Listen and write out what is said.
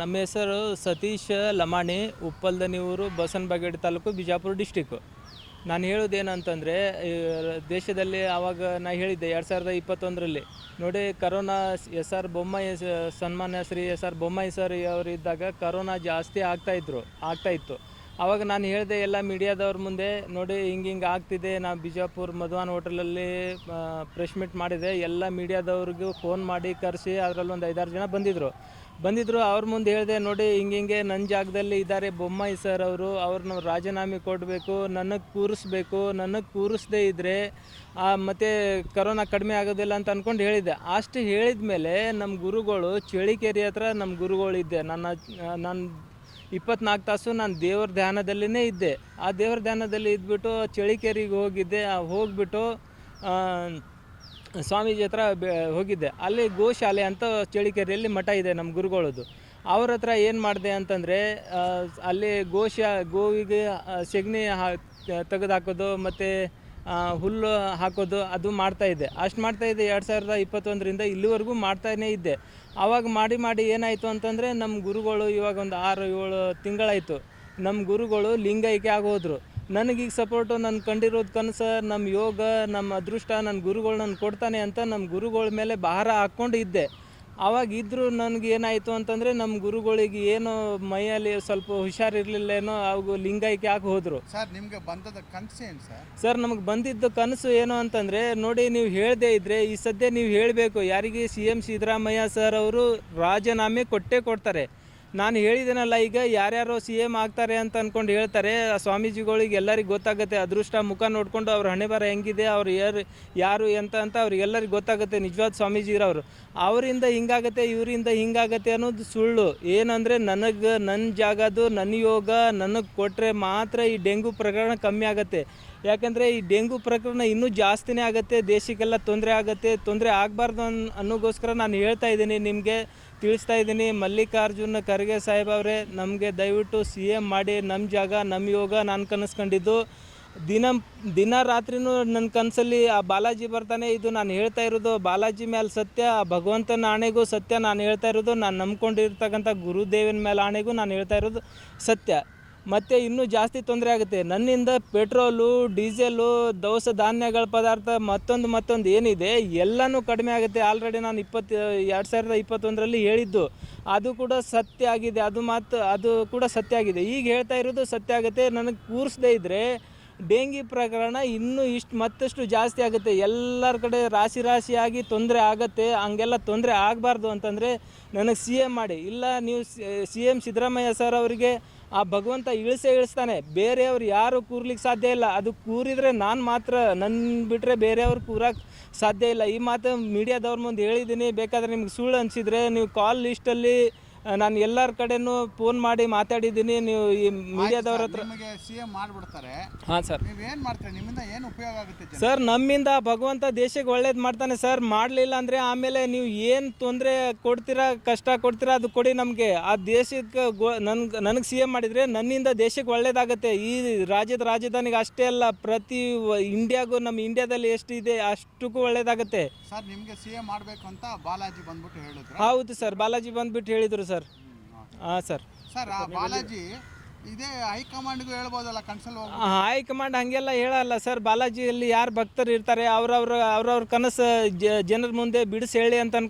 ನಮ್ಮ ಹೆಸರು ಸತೀಶ್ ಲಮಾಣಿ ಉಪ್ಪಲ್ದನಿ ಊರು ಬಸವನಬಾಗೇಡಿ ತಾಲೂಕು, ಬಿಜಾಪುರ ಡಿಸ್ಟಿಕ್ಕು ನಾನು ಹೇಳೋದೇನಂತಂದರೆ ದೇಶದಲ್ಲಿ ಆವಾಗ ನಾ ಹೇಳಿದ್ದೆ ಎರಡು ಸಾವಿರದ ಇಪ್ಪತ್ತೊಂದರಲ್ಲಿ. ನೋಡಿ, ಕರೋನಾ ಎಸ್ ಆರ್ ಬೊಮ್ಮಾಯಿ ಸನ್ಮಾನ್ಯ Shri S R Bommai sir ಅವರು ಇದ್ದಾಗ ಕರೋನಾ ಜಾಸ್ತಿ ಆಗ್ತಾಯಿದ್ರು ಆಗ್ತಾಯಿತ್ತು ಆವಾಗ ನಾನು ಹೇಳಿದೆ ಎಲ್ಲ ಮೀಡಿಯಾದವ್ರ ಮುಂದೆ, ನೋಡಿ ಹಿಂಗೆ ಹಿಂಗೆ ಆಗ್ತಿದೆ ನಾವು ಬಿಜಾಪುರ ಮಧುವಾನ್ ಹೋಟೆಲಲ್ಲಿ ಪ್ರೆಸ್ ಮೀಟ್ ಮಾಡಿದೆ. ಎಲ್ಲ ಮೀಡಿಯಾದವ್ರಿಗೂ ಫೋನ್ ಮಾಡಿ ಕರೆಸಿ ಅದರಲ್ಲಿ ಒಂದು ಐದಾರು ಜನ ಬಂದಿದ್ದರು ಬಂದಿದ್ದರು ಅವ್ರ ಮುಂದೆ ಹೇಳಿದೆ, ನೋಡಿ ಹಿಂಗೆ ಹಿಂಗೆ ನನ್ನ ಜಾಗದಲ್ಲಿ ಇದ್ದಾರೆ ಬೊಮ್ಮಾಯಿ ಸರ್ ಅವರು ಅವ್ರನ್ನ ರಾಜೀನಾಮೆ ಕೊಡಬೇಕು, ನನಗೆ ಕೂರಿಸ್ಬೇಕು, ನನಗೆ ಕೂರಿಸ್ದೇ ಇದ್ದರೆ ಮತ್ತು ಕರೋನಾ ಕಡಿಮೆ ಆಗೋದಿಲ್ಲ ಅಂತ ಅಂದ್ಕೊಂಡು ಹೇಳಿದ್ದೆ. ಅಷ್ಟು ಹೇಳಿದ ಮೇಲೆ ನಮ್ಮ ಗುರುಗಳು ಚಳಿಕೇರಿ ಹತ್ರ ನಮ್ಮ ಗುರುಗಳಿದ್ದೆ. ನನ್ನ ನಾನು ಇಪ್ಪತ್ನಾಲ್ಕು ತಾಸು ನಾನು ದೇವ್ರ ಧ್ಯಾನದಲ್ಲಿನೇ ಇದ್ದೆ. ಆ ದೇವ್ರ ಧ್ಯಾನದಲ್ಲಿ ಇದ್ಬಿಟ್ಟು ಚಳಿಕೇರಿಗೆ ಹೋಗಿದ್ದೆ. ಹೋಗ್ಬಿಟ್ಟು ಸ್ವಾಮೀಜಿ ಹತ್ರ ಬೆ- ಹೋಗಿದ್ದೆ. ಅಲ್ಲಿ ಗೋಶಾಲೆ ಅಂತ ಚಳಿಕೇರಿಯಲ್ಲಿ ಮಠ ಇದೆ ನಮ್ಮ ಗುರುಗಳದ್ದು. ಅವ್ರ ಹತ್ರ ಏನು ಮಾಡಿದೆ ಅಂತಂದರೆ ಅಲ್ಲಿ ಗೋಶ, ಗೋವಿಗೆ ಸೆಗಣಿ ಹಾ ತೆಗೆದು ಹಾಕೋದು ಮತ್ತು ಹುಲ್ಲು ಹಾಕೋದು ಅದು ಮಾಡ್ತಾ ಇದ್ದೆ ಅಷ್ಟು ಮಾಡ್ತಾ ಇದ್ದೆ ಎರಡು ಸಾವಿರದ ಇಪ್ಪತ್ತೊಂದರಿಂದ ಇಲ್ಲಿವರೆಗೂ ಮಾಡ್ತಾನೇ ಇದ್ದೆ. ಆವಾಗ ಮಾಡಿ ಮಾಡಿ ಏನಾಯಿತು ಅಂತಂದರೆ ನಮ್ಮ ಗುರುಗಳು ಇವಾಗ ಒಂದು ಆರು ಏಳು ತಿಂಗಳಾಯಿತು. ನಮ್ಮ ಗುರುಗಳು ಲಿಂಗೈಕ್ಯ ಆಗೋದ್ರು. ನನಗೀಗ ಸಪೋರ್ಟು ನನ್ನ ಕಂಡಿರೋದು ಕನಸು ನಮ್ಮ ಯೋಗ ನಮ್ಮ ಅದೃಷ್ಟ ನನ್ನ ಗುರುಗಳು ನನ್ನ ಕೊಡ್ತಾನೆ ಅಂತ ನಮ್ಮ ಗುರುಗಳ ಮೇಲೆ ಭಾರ ಹಾಕ್ಕೊಂಡು ಇದ್ದೆ. ಆವಾಗ ಇದ್ದರೂ ನನಗೆ ಏನಾಯಿತು ಅಂತಂದರೆ ನಮ್ಮ ಗುರುಗಳಿಗೆ ಏನೋ ಮೈಯಲ್ಲಿ ಸ್ವಲ್ಪ ಹುಷಾರಿರ್ಲಿಲ್ಲೇನೋ ಅವು ಲಿಂಗೈಕ್ಯ ಯಾಕೆ ಹೋದರು. ಸರ್ ನಿಮ್ಗೆ ಬಂದದ ಕನಸು ಏನು ಸರ್? ಸರ್ ನಮಗೆ ಬಂದಿದ್ದ ಕನಸು ಏನು ಅಂತಂದರೆ ನೋಡಿ ನೀವು ಹೇಳದೇ ಇದ್ದರೆ ಈ ಸದ್ಯ ನೀವು ಹೇಳಬೇಕು ಯಾರಿಗೆ ಸಿ ಎಂ ಸಿದ್ದರಾಮಯ್ಯ ಸರ್ ಅವರು ರಾಜೀನಾಮೆ ಕೊಟ್ಟೇ ಕೊಡ್ತಾರೆ. ನಾನು ಹೇಳಿದ್ದೇನಲ್ಲ ಈಗ ಯಾರ್ಯಾರೋ ಸಿ ಎಂ ಆಗ್ತಾರೆ ಅಂತ ಅಂದ್ಕೊಂಡು ಹೇಳ್ತಾರೆ. ಸ್ವಾಮೀಜಿಗಳಿಗೆ ಎಲ್ಲರಿಗೂ ಗೊತ್ತಾಗುತ್ತೆ. ಅದೃಷ್ಟ ಮುಖ ನೋಡಿಕೊಂಡು ಅವ್ರ ಹಣೆ ಬರ ಹೆಂಗಿದೆ, ಅವ್ರು ಯಾರು ಯಾರು ಎಂತ ಅಂತ ಅವ್ರಿಗೆಲ್ಲರಿಗೆ ಗೊತ್ತಾಗುತ್ತೆ. ನಿಜವಾದ ಸ್ವಾಮೀಜಿರವರು ಅವರಿಂದ ಹಿಂಗಾಗತ್ತೆ, ಇವರಿಂದ ಹಿಂಗಾಗತ್ತೆ ಅನ್ನೋದು ಸುಳ್ಳು. ಏನಂದರೆ, ನನಗೆ ನನ್ನ ಜಾಗದು ನನ್ನ ಯೋಗ, ನನಗೆ ಕೊಟ್ಟರೆ ಮಾತ್ರ ಈ ಡೆಂಗು ಪ್ರಕರಣ ಕಮ್ಮಿ ಆಗುತ್ತೆ. ಯಾಕಂದರೆ, ಈ ಡೆಂಗು ಪ್ರಕರಣ ಇನ್ನೂ ಜಾಸ್ತಿನೇ ಆಗುತ್ತೆ. ದೇಶಕ್ಕೆಲ್ಲ ತೊಂದರೆ ಆಗುತ್ತೆ. ತೊಂದರೆ ಆಗಬಾರ್ದು ಅನ್, ಅನ್ನೋಗೋಸ್ಕರ ನಾನು ಹೇಳ್ತಾ ಇದ್ದೀನಿ. ನಿಮಗೆ ತಿಳಿಸ್ತಾ ಇದ್ದೀನಿ. ಮಲ್ಲಿಕಾರ್ಜುನ ಖರ್ಗೆ ಸಾಹೇಬ್ ಅವರೇ, ನಮಗೆ ದಯವಿಟ್ಟು ಸಿ ಎಂ ಮಾಡಿ ನಮ್ಮ ಜಾಗ ನಮ್ಮ ಯೋಗ ನಾನು ಕನಸ್ಕೊಂಡಿದ್ದು. ದಿನ ದಿನ ರಾತ್ರಿನೂ ನನ್ನ ಕನಸಲ್ಲಿ ಆ ಬಾಲಾಜಿ ಬರ್ತಾನೆ, ಇದು ನಾನು ಹೇಳ್ತಾ ಇರೋದು. ಬಾಲಾಜಿ ಮೇಲೆ ಸತ್ಯ, ಆ ಭಗವಂತನ ಆಣೆಗೂ ಸತ್ಯ ನಾನು ಹೇಳ್ತಾ ಇರೋದು. ನಾನು ನಂಬ್ಕೊಂಡಿರ್ತಕ್ಕಂಥ ಗುರುದೇವನ ಮೇಲೆ ಆಣೆಗೂ ನಾನು ಹೇಳ್ತಾ ಇರೋದು ಸತ್ಯ. ಮತ್ತು ಇನ್ನೂ ಜಾಸ್ತಿ ತೊಂದರೆ ಆಗುತ್ತೆ. ನನ್ನಿಂದ ಪೆಟ್ರೋಲು, ಡೀಸೆಲು, ದವಸ ಧಾನ್ಯಗಳ ಪದಾರ್ಥ ಮತ್ತೊಂದು ಮತ್ತೊಂದು ಏನಿದೆ, ಎಲ್ಲನೂ ಕಡಿಮೆ ಆಗುತ್ತೆ. ಆಲ್ರೆಡಿ ನಾನು ಇಪ್ಪತ್ತು, ಎರಡು ಸಾವಿರದ ಇಪ್ಪತ್ತೊಂದರಲ್ಲಿ ಹೇಳಿದ್ದು. ಅದು ಕೂಡ ಸತ್ಯ ಆಗಿದೆ. ಅದು ಮಾತು, ಅದು ಕೂಡ ಸತ್ಯ ಆಗಿದೆ. ಈಗ ಹೇಳ್ತಾ ಇರೋದು ಸತ್ಯ ಆಗುತ್ತೆ. ನನಗೆ ಕೂರಿಸದೇ ಇದ್ದರೆ ಡೆಂಗಿ ಪ್ರಕರಣ ಇನ್ನೂ ಇಷ್ಟು ಮತ್ತಷ್ಟು ಜಾಸ್ತಿ ಆಗುತ್ತೆ. ಎಲ್ಲರ ಕಡೆ ರಾಶಿ ರಾಶಿಯಾಗಿ ತೊಂದರೆ ಆಗುತ್ತೆ. ಹಂಗೆಲ್ಲ ತೊಂದರೆ ಆಗಬಾರ್ದು ಅಂತಂದರೆ ನನಗೆ ಸಿ ಎಂ ಮಾಡಿ. ಇಲ್ಲ ನೀವು ಸಿ ಎಂ ಸಿದ್ದರಾಮಯ್ಯ ಸರ್ ಅವರಿಗೆ ಆ ಭಗವಂತ ಇಳಿಸೇ ಇಳಿಸ್ತಾನೆ. ಬೇರೆಯವ್ರು ಯಾರು ಕೂರ್ಲಿಕ್ಕೆ ಸಾಧ್ಯ ಇಲ್ಲ. ಅದು ಕೂರಿದರೆ ನಾನು ಮಾತ್ರ ನನ್ನ ಬಿಟ್ಟರೆ ಬೇರೆಯವ್ರು ಕೂರಕ್ಕೆ ಸಾಧ್ಯ ಇಲ್ಲ. ಈ ಮಾತು ಮೀಡಿಯಾದವ್ರ ಮುಂದೆ ಹೇಳಿದ್ದೀನಿ ಬೇಕಾದರೆ ನಿಮ್ಗೆ ಸುಳ್ಳು ಅನಿಸಿದರೆ ನೀವು ಕಾಲ್ ಲಿಸ್ಟಲ್ಲಿ ನಾನು ಎಲ್ಲರ ಕಡೆನೂ ಫೋನ್ ಮಾಡಿ ಮಾತಾಡಿದ್ದೀನಿ. ನೀವು ಈ ಮೀಡಿಯಾದವ್ರ ಹತ್ರ ನಿಮಗೆ ಸಿ ಎಂ ಮಾಡ್ಬಿಡ್ತಾರೆ. ಹಾಂ ಸರ್. ನೀವು ಏನು ಮಾಡ್ತಾರೆ? ನಿಮ್ಮಿಂದ ಏನು ಉಪಯೋಗ ಆಗುತ್ತೆ ಜನ? ಸರ್ ನಮ್ಮಿಂದ ಭಗವಂತ ದೇಶಕ್ಕೆ ಒಳ್ಳೇದು ಮಾಡ್ತಾನೆ ಸರ್. ಮಾಡಲಿಲ್ಲ ಅಂದರೆ ಆಮೇಲೆ ನೀವು ಏನು ತೊಂದರೆ ಕೊಡ್ತೀರಾ ಕಷ್ಟ ಕೊಡ್ತೀರಾ ಅದು ಕೊಡಿ ನಮಗೆ. ಆ ದೇಶಕ್ಕೆ ಗೋ ನನ್ಗೆ ನನಗೆ ಸಿ ಎಂ ಮಾಡಿದರೆ ನನ್ನಿಂದ ದೇಶಕ್ಕೆ ಒಳ್ಳೇದಾಗುತ್ತೆ. ಈ ರಾಜ್ಯದ ರಾಜಧಾನಿಗೆ ಅಷ್ಟೇ ಅಲ್ಲ ಪ್ರತಿ ವ- ಇಂಡಿಯಾಗೂ ನಮ್ಮ ಇಂಡಿಯಾದಲ್ಲಿ ಎಷ್ಟಿದೆ ಅಷ್ಟಕ್ಕೂ ಒಳ್ಳೇದಾಗುತ್ತೆ. ಸರ್ ನಿಮಗೆ ಸಿ ಎಂ ಮಾಡಬೇಕು ಅಂತ ಬಾಲಾಜಿ ಬಂದ್ಬಿಟ್ಟು ಹೇಳಿದ್ರು. ಹೌದು ಸರ್ ಬಾಲಾಜಿ ಬಂದ್ಬಿಟ್ಟು ಹೇಳಿದರು ಸರ್. ಹಾಂ ಸರ್. ಸರ್ ಆ ಬಾಲಾಜಿ ಇದೇ ಹೈಕಮಾಂಡ್ಗೂ ಹೇಳ್ಬೋದಲ್ಲ ಕನ್ಸಲ್ ಹೋಗಿ ಹೈಕಮಾಂಡ್ ಹಂಗೆಲ್ಲ ಹೇಳಲ್ಲ ಸರ್. ಬಾಲಾಜಿಯಲ್ಲಿ ಯಾರು ಭಕ್ತರು ಇರ್ತಾರೆ ಅವ್ರವ್ರ ಅವ್ರವ್ರ ಕನಸು ಜನರ ಮುಂದೆ ಬಿಡಿಸಿ ಹೇಳಿ ಅಂತ